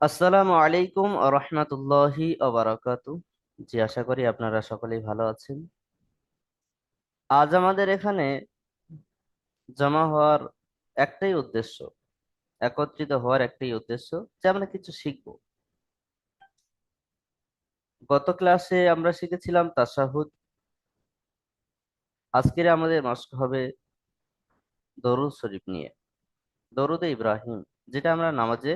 আসসালামু আলাইকুম রহমতুল্লাহি ওবারাকাতু জি, আশা করি আপনারা সকলেই ভালো আছেন। আজ আমাদের এখানে জমা হওয়ার একটাই উদ্দেশ্য, একত্রিত হওয়ার একটাই উদ্দেশ্য যে আমরা কিছু শিখব। গত ক্লাসে আমরা শিখেছিলাম তাশাহুদ। আজকের আমাদের মস্ক হবে দরুদ শরীফ নিয়ে। দরুদ ইব্রাহিম, যেটা আমরা নামাজে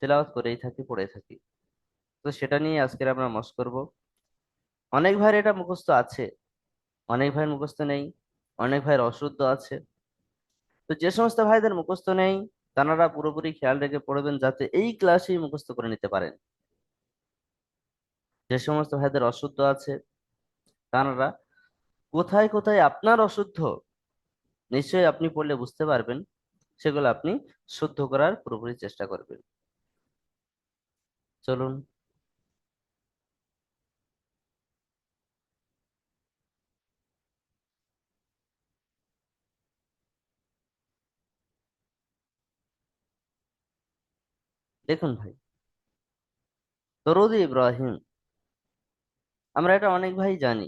তেলাওয়াত করেই থাকি, পড়ে থাকি। তো সেটা নিয়ে আজকের আমরা মস্ক করব। অনেক ভাইয়ের এটা মুখস্থ আছে, অনেক ভাইয়ের মুখস্থ নেই, অনেক ভাইয়ের অশুদ্ধ আছে। তো যে সমস্ত ভাইদের মুখস্থ নেই, তারা পুরোপুরি খেয়াল রেখে পড়বেন যাতে এই ক্লাসেই মুখস্থ করে নিতে পারেন। যে সমস্ত ভাইদের অশুদ্ধ আছে, তারা কোথায় কোথায় আপনার অশুদ্ধ, নিশ্চয়ই আপনি পড়লে বুঝতে পারবেন, সেগুলো আপনি শুদ্ধ করার পুরোপুরি চেষ্টা করবেন। চলুন। দেখুন ভাই দরুদ ইব্রাহিম, আমরা এটা অনেক ভাই জানি।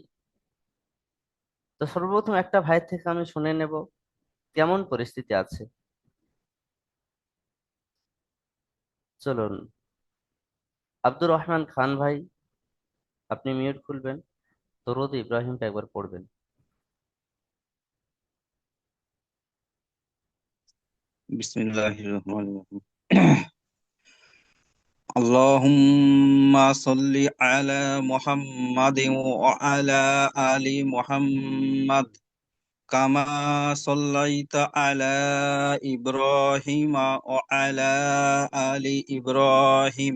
তো সর্বপ্রথম একটা ভাই থেকে আমি শুনে নেব কেমন পরিস্থিতি আছে। চলুন। আব্দুর রহমান খান ভাই আপনি মিউট খুলবেন দরুদ ইব্রাহিমটা একবার পড়বেন বিসমিল্লাহির রহমানির রহিম اللهم صل على محمد وعلى آل محمد كما صليت على إبراهيم وعلى آل إبراهيم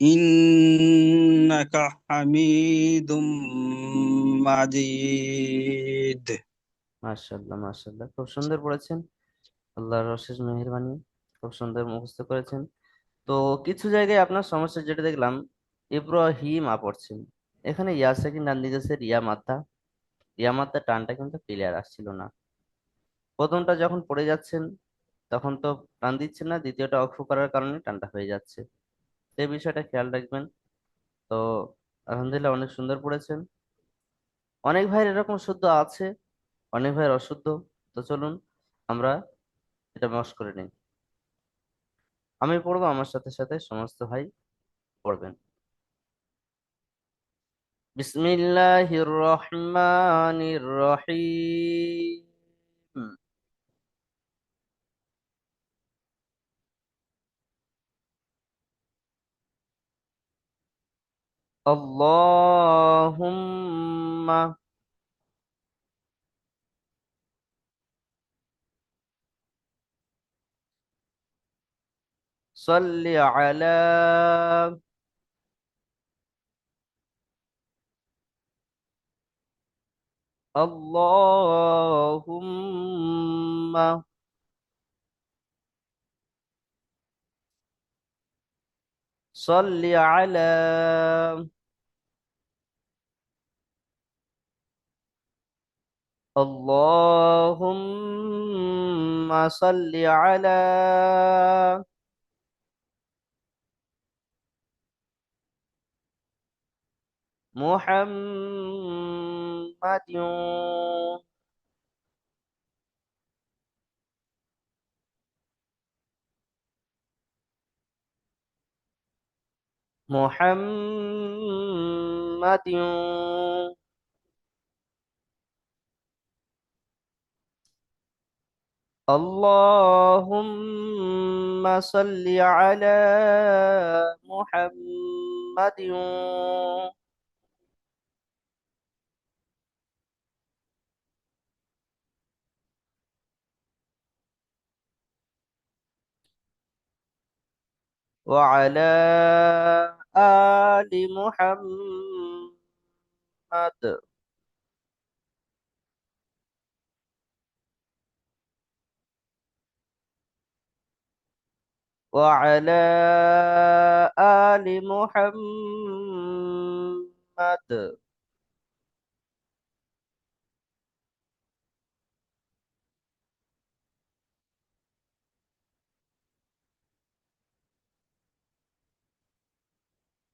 إنك حميد مجيد মাশাল্লাহ মাশাল্লাহ খুব সুন্দর পড়েছেন আল্লাহর অশেষ মেহেরবানি খুব সুন্দর মুখস্থ করেছেন তো কিছু জায়গায় আপনার সমস্যা যেটা দেখলাম ইব্রাহিম আ পড়ছেন এখানে ইয়া সেকেন্ড ডান দিকে আছে রিয়া মাথা রিয়া মাথা টানটা কিন্তু ক্লিয়ার আসছিল না প্রথমটা যখন পড়ে যাচ্ছেন তখন তো টান দিচ্ছেন না দ্বিতীয়টা অক্ষ করার কারণে টানটা হয়ে যাচ্ছে এই বিষয়টা খেয়াল রাখবেন। তো আলহামদুলিল্লাহ অনেক সুন্দর পড়েছেন। অনেক ভাইয়ের এরকম শুদ্ধ আছে, অনেক ভাইয়ের অশুদ্ধ। তো চলুন আমরা এটা মশ করে নিই। আমি পড়ব, আমার সাথে সাথে সমস্ত ভাই পড়বেন। বিসমিল্লাহির রহমানির রহিম। اللهم صل على اللهم صل على اللهم صل على محمد محمد. اللهم صل على محمد. وعلى آل محمد. وعلى آل محمد.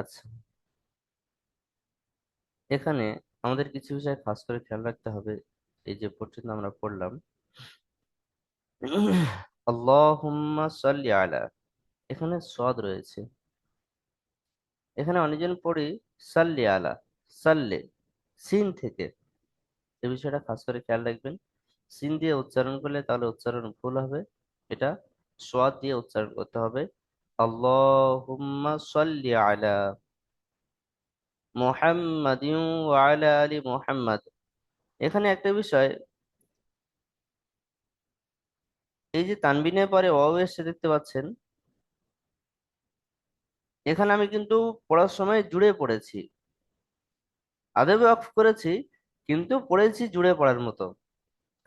আচ্ছা। এখানে আমাদের কিছু বিষয় খাস করে খেয়াল রাখতে হবে, এই যে পর্যন্ত আমরা পড়লাম। আল্লাহুম্মা সাল্লি আলা, এখানে সদ রয়েছে। এখানে অনেকজন পড়ি সাল্লি আলা, সাল্লে, সিন থেকে। এ বিষয়টা খাস করে খেয়াল রাখবেন। সিন দিয়ে উচ্চারণ করলে তাহলে উচ্চারণ ভুল হবে। এটা সোয়াদ দিয়ে উচ্চারণ করতে হবে। আল্লাহুম্মা সাল্লি আলা মুহাম্মাদিন ওয়া আলা মুহাম্মাদ। এখানে একটা বিষয়, এই যে তানবিনের পরে ওয়াও এসে দেখতে পাচ্ছেন, এখানে আমি কিন্তু পড়ার সময় জুড়ে পড়েছি। আদবে অফ করেছি, কিন্তু পড়েছি জুড়ে পড়ার মতো।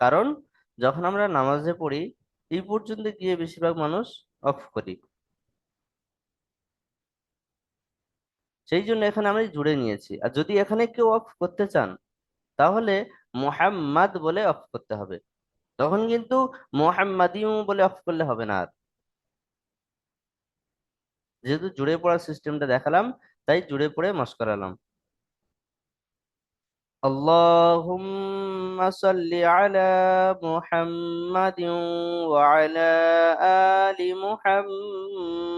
কারণ যখন আমরা নামাজে পড়ি, এই পর্যন্ত গিয়ে বেশিরভাগ মানুষ অফ করি। সেই জন্য এখানে আমি জুড়ে নিয়েছি আর যদি এখানে কেউ অফ করতে চান তাহলে মোহাম্মদ বলে অফ করতে হবে তখন কিন্তু মোহাম্মদিউ বলে অফ করলে হবে না আর যেহেতু জুড়ে পড়ার সিস্টেমটা দেখালাম তাই জুড়ে পড়ে মশ করালাম اللهم صل على محمد وعلى آل محمد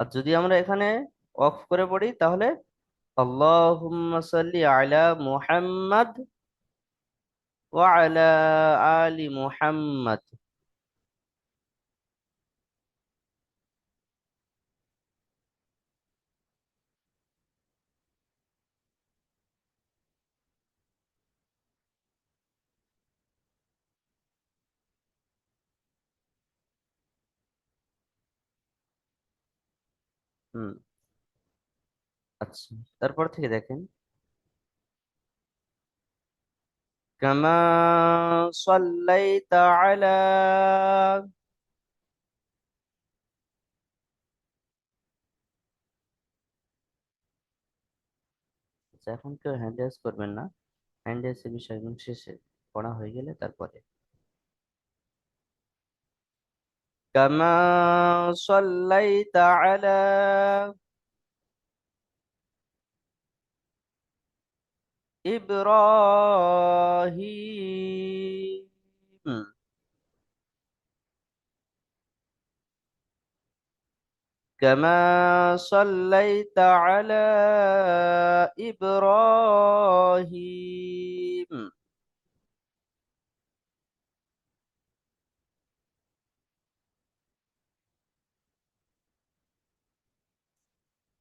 আর যদি আমরা এখানে অফ করে পড়ি, তাহলে আল্লাহুম্মা সাল্লি আলা মুহাম্মাদ ওয়া আলা আলি মুহাম্মাদ। হুম। আচ্ছা তারপর থেকে দেখেন। সাল্লাইতা আলা আচ্ছা এখন কেউ হ্যান্ড করবেন না। হ্যান্ড রেজ বিষয় শেষে, পড়া হয়ে গেলে তারপরে। كما صليت على إبراهيم. كما صليت على إبراهيم.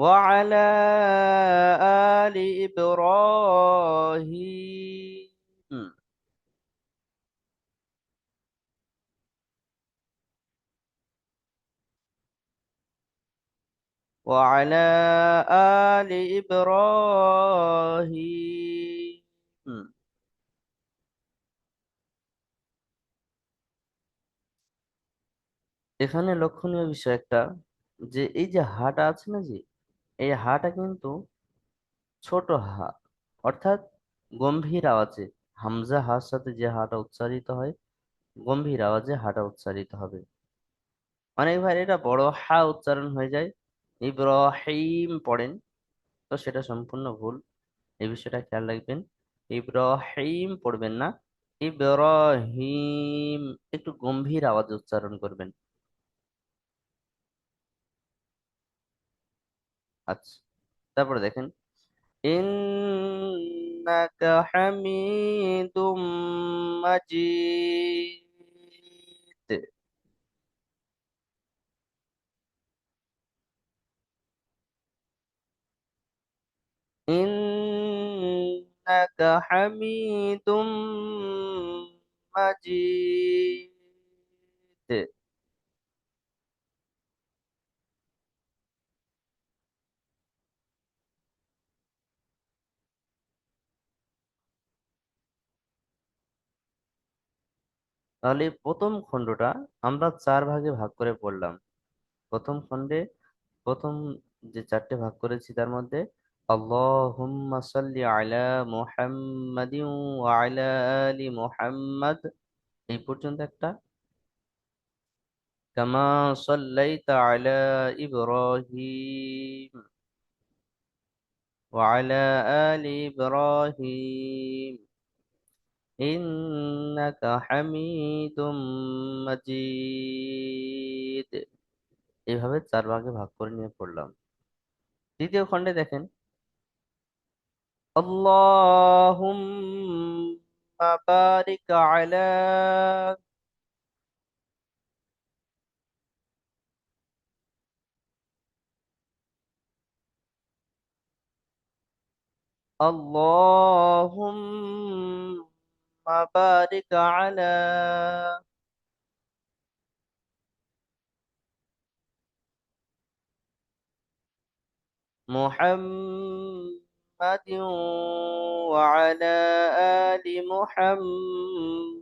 وعلى آل إبراهيم وعلى آل إبراهيم এখানে লক্ষণীয় বিষয় একটা যে এই যে হাটা আছে না যে এই হাটা কিন্তু ছোট হা, অর্থাৎ গম্ভীর আওয়াজে, হামজা হার সাথে যে হাটা উচ্চারিত হয়, গম্ভীর আওয়াজে হাটা উচ্চারিত হবে। অনেক ভাই এটা বড় হা উচ্চারণ হয়ে যায়, ইব্রাহিম পড়েন, তো সেটা সম্পূর্ণ ভুল, এই বিষয়টা খেয়াল রাখবেন, ইব্রাহিম পড়বেন না, ইব্রাহিম, একটু গম্ভীর আওয়াজে উচ্চারণ করবেন। আচ্ছা তারপরে দেখেন ইন্নাকা হামিদুম মাজিদ ইন্নাকা হামিদুম মাজিদ তাহলে প্রথম খণ্ডটা আমরা চার ভাগে ভাগ করে পড়লাম। প্রথম খণ্ডে, প্রথম যে চারটে ভাগ করেছি তার মধ্যে, আল্লাহুম্মা সাল্লি আলা মুহাম্মাদিন ওয়া আলা আলি মুহাম্মাদ এই পর্যন্ত একটা। কামা সাল্লাইতা আলা ইব্রাহিম ওয়া আলা আলি ইব্রাহিম ইন্নাকা হামিদুম মাজিদ এইভাবে চার ভাগে ভাগ করে নিয়ে পড়লাম দ্বিতীয় খণ্ডে দেখেন اللهم بارك على اللهم بارك على محمد وعلى آل محمد.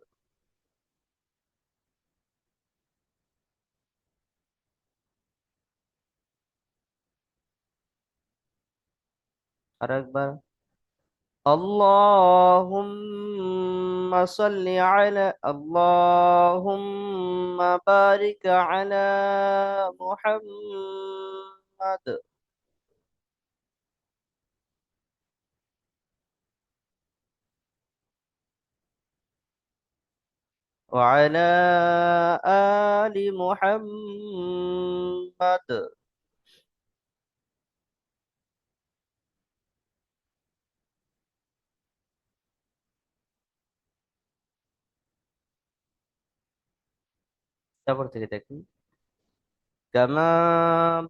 আরেকবার اللهم صل على اللهم بارك على محمد وعلى آل محمد তারপর থেকে দেখুন। কামা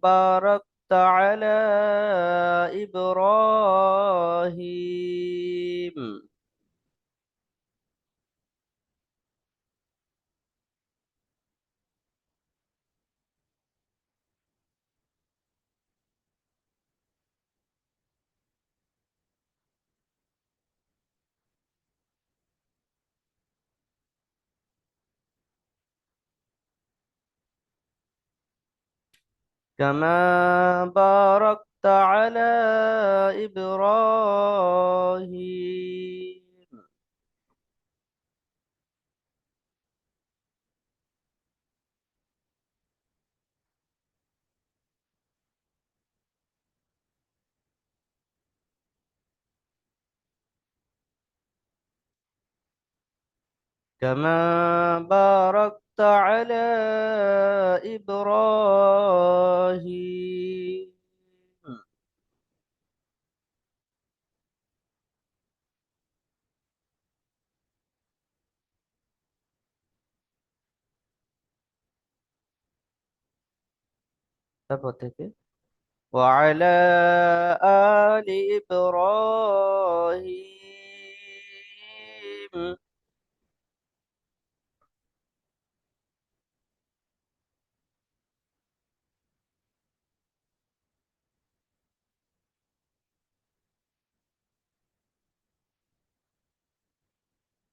ইব্রাহিম। كما باركت على إبراهيم. كما باركت على إبراهيم তারপর থেকে وعلى آل إبراهيم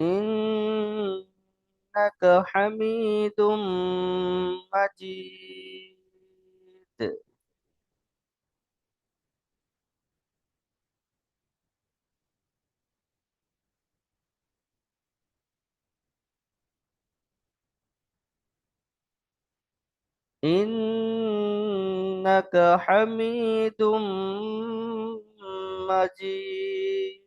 إنك حميد مجيد. إنك حميد مجيد.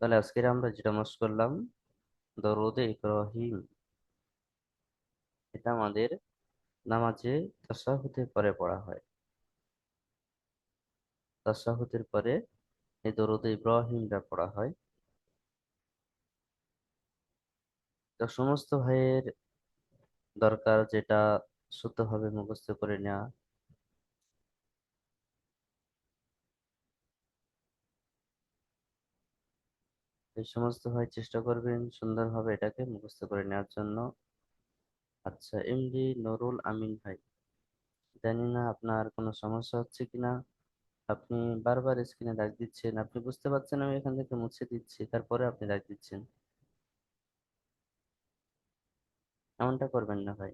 তাহলে আজকের আমরা যেটা মশ করলাম, দরুদে ইব্রাহিম। এটা আমাদের নামাজে তাশাহুদের পরে পড়া হয়। তাশাহুদের পরে এই দরুদে ইব্রাহিমটা পড়া হয়। তো সমস্ত ভাইয়ের দরকার যেটা শুদ্ধভাবে মুখস্থ করে নেওয়া এই সমস্ত ভাই চেষ্টা করবেন সুন্দরভাবে এটাকে মুখস্থ করে নেওয়ার জন্য। আচ্ছা এমডি নুরুল আমিন ভাই, জানি না আপনার কোনো সমস্যা হচ্ছে কিনা। আপনি বারবার স্ক্রিনে দাগ দিচ্ছেন, আপনি বুঝতে পারছেন আমি এখান থেকে মুছে দিচ্ছি, তারপরে আপনি দাগ দিচ্ছেন। এমনটা করবেন না ভাই।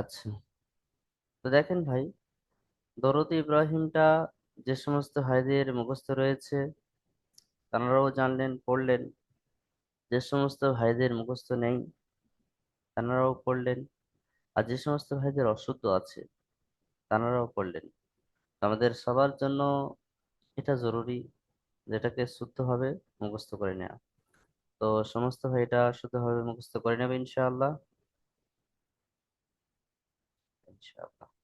আচ্ছা। তো দেখেন ভাই, দরুদ ইব্রাহিমটা যে সমস্ত ভাইদের মুখস্থ রয়েছে, তারাও জানলেন, পড়লেন। যে সমস্ত ভাইদের মুখস্থ নেই, তারাও পড়লেন। আর যে সমস্ত ভাইদের অশুদ্ধ আছে, তারাও পড়লেন। আমাদের সবার জন্য এটা জরুরি যেটাকে শুদ্ধভাবে মুখস্থ করে নেওয়া তো সমস্ত ভাই এটা শুদ্ধভাবে মুখস্থ করে নেবে ইনশাআল্লাহ। inşallah.